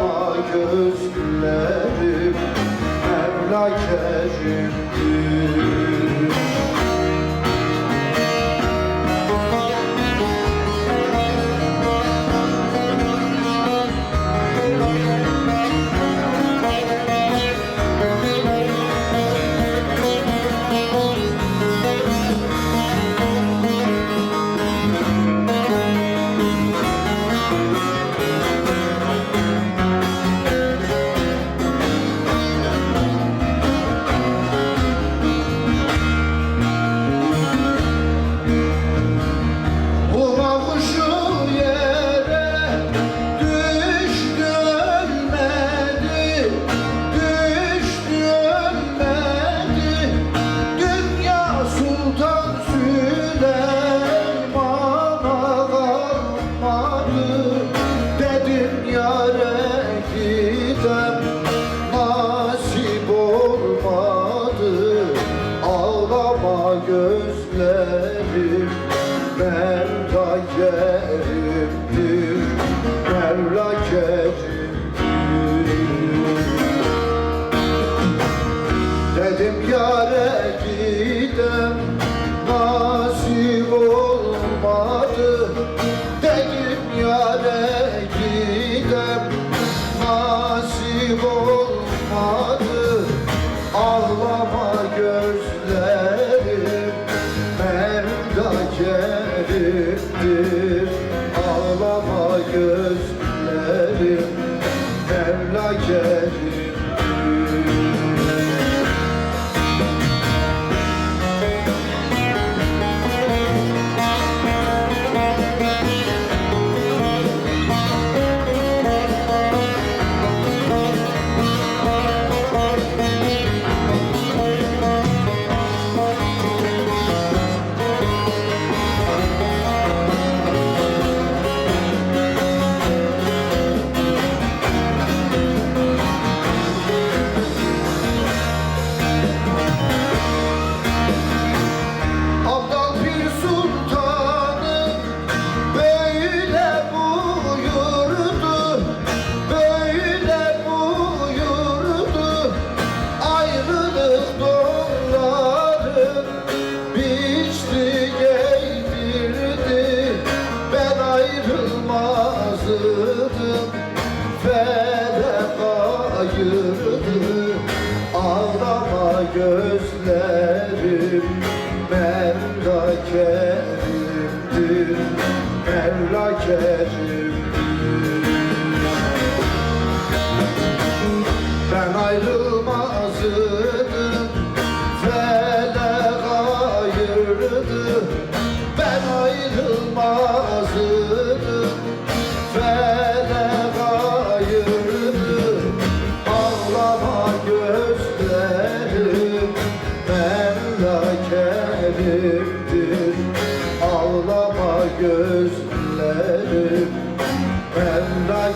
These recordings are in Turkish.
Ağlama gözlerim Mevla kerimdir the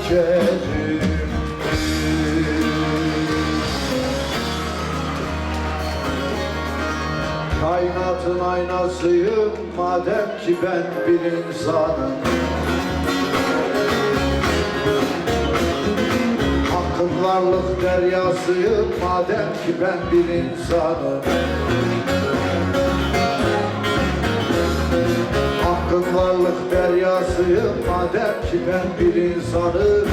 Kerimdir Kainatın aynasıyım madem ki ben bir insanım. Hakkın varlık deryasıyım madem ki ben bir insanım Hakkın varlık deryasıyım madem ki ben bir insanım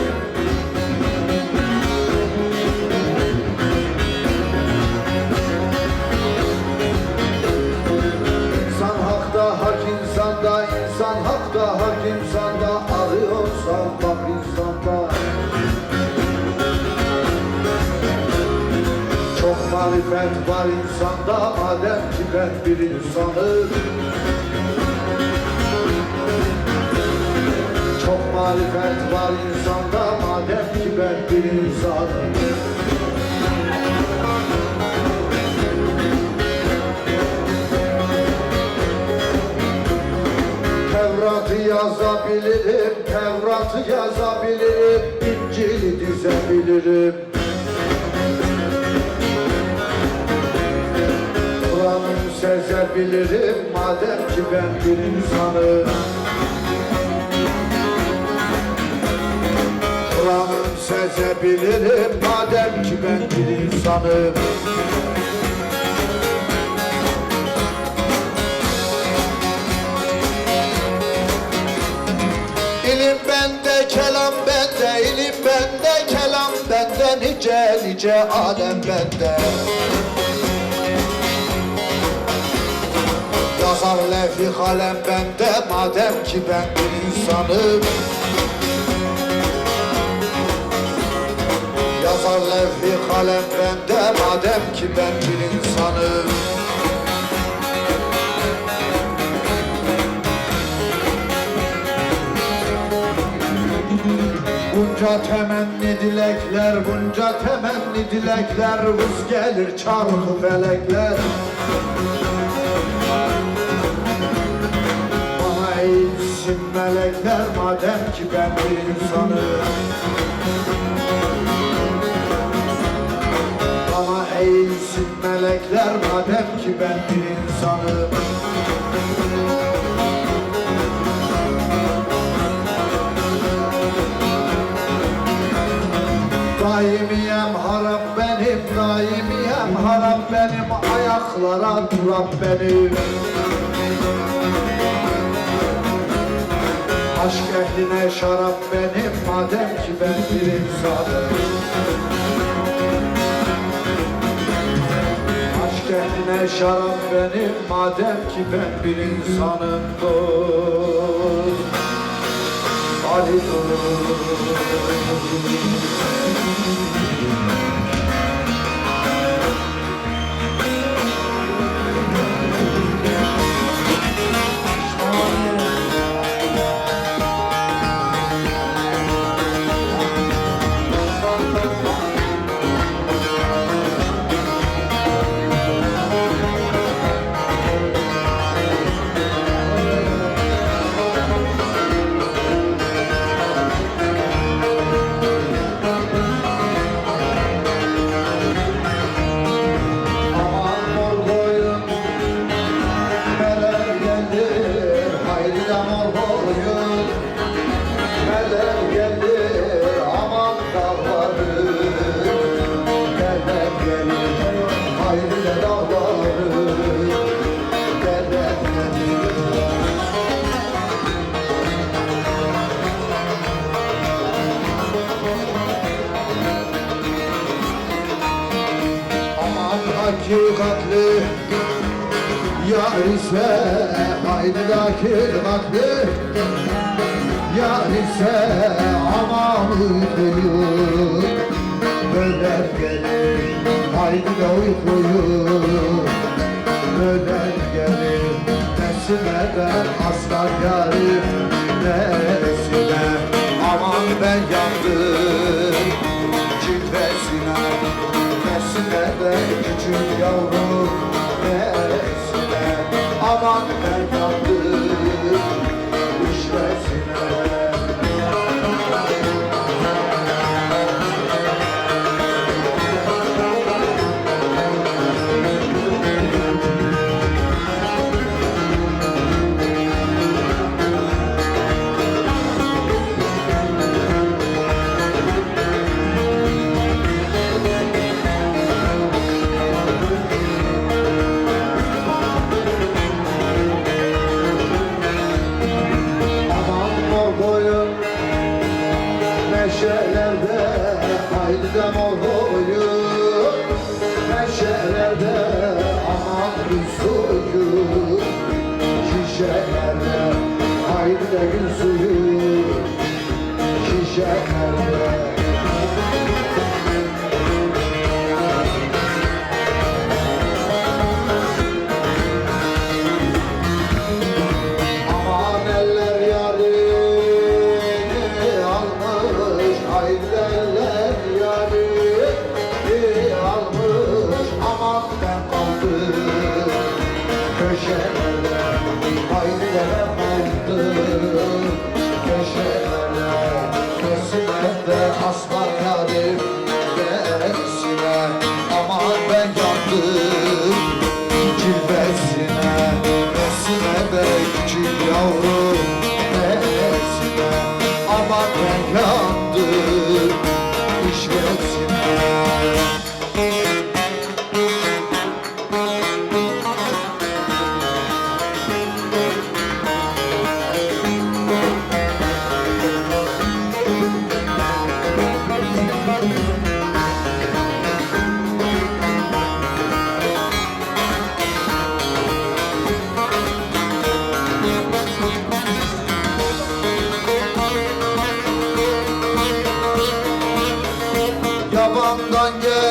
İnsan hakta, hak insanda, insan hakta, hak insanda Arıyorsan bak insanda. Çok marifet var insanda madem ki ben bir insanım muhalefet var insanda madem ki ben bir insanım Tevrat'ı yazabilirim, Tevrat'ı yazabilirim, İncil'i dizebilirim. Kur'an'ı sezebilirim, madem ki ben bir insanım. Sezebilirim madem ki ben bir insanım İlim bende, kelam bende, ilim bende, kelam bende, nice nice alem bende. Yazar levhi kalem bende, madem ki ben bir insanım. Levhi kalem bende, madem ki ben bir insanım. Bunca temenni dilekler, bunca temenni dilekler Vız gelir çarkı felekler Bana eğilsin melekler madem ki ben bir insanım melekler madem ki ben bir insanım. Daimiyem harap benim, daimiyem harap benim Ayaklara turap benim. Aşk ehline şarap benim Madem ki ben bir insanım Ehline şarap benim Madem ki ben bir insanım. Dost Ali dost hakikatli Yar ise aman uykuyu. Böler gelir haydi de uykuyu. Böler gelir Nesimeden aslan yarim Neresine aman ben yandım. Cilvesine Nesine de küçük yavrum Nesine aman ben Meşelerde Haydi de mor boyun Meşelerde Aman bir suyu Şişelerde Haydi de gün suyu Şişelerde Abba, and yabandan gel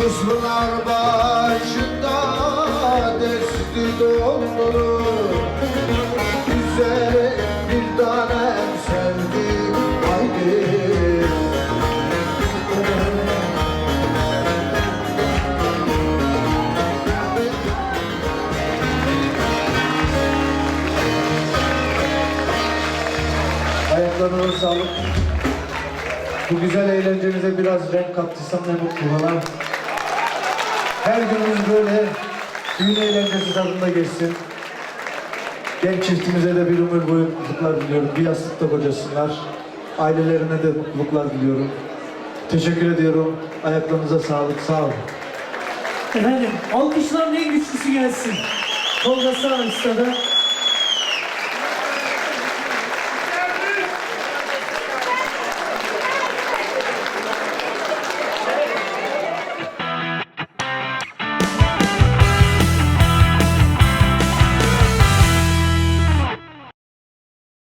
Kuşlar başında desti dolu Güzel bir tanem Ayaklarına sağlık. Bu güzel eğlencemize biraz renk kattıysam ne mutlu bana. Her günümüz böyle düğün eğlencesi tadında geçsin. Genç çiftimize de bir ömür boyu mutluluklar diliyorum. Bir yastıkta kocasınlar. Ailelerine de mutluluklar diliyorum. Teşekkür ediyorum. Ayaklarınıza sağlık. Sağ olun. Efendim alkışların en güçlüsü gelsin. Tolga Sağ Usta'da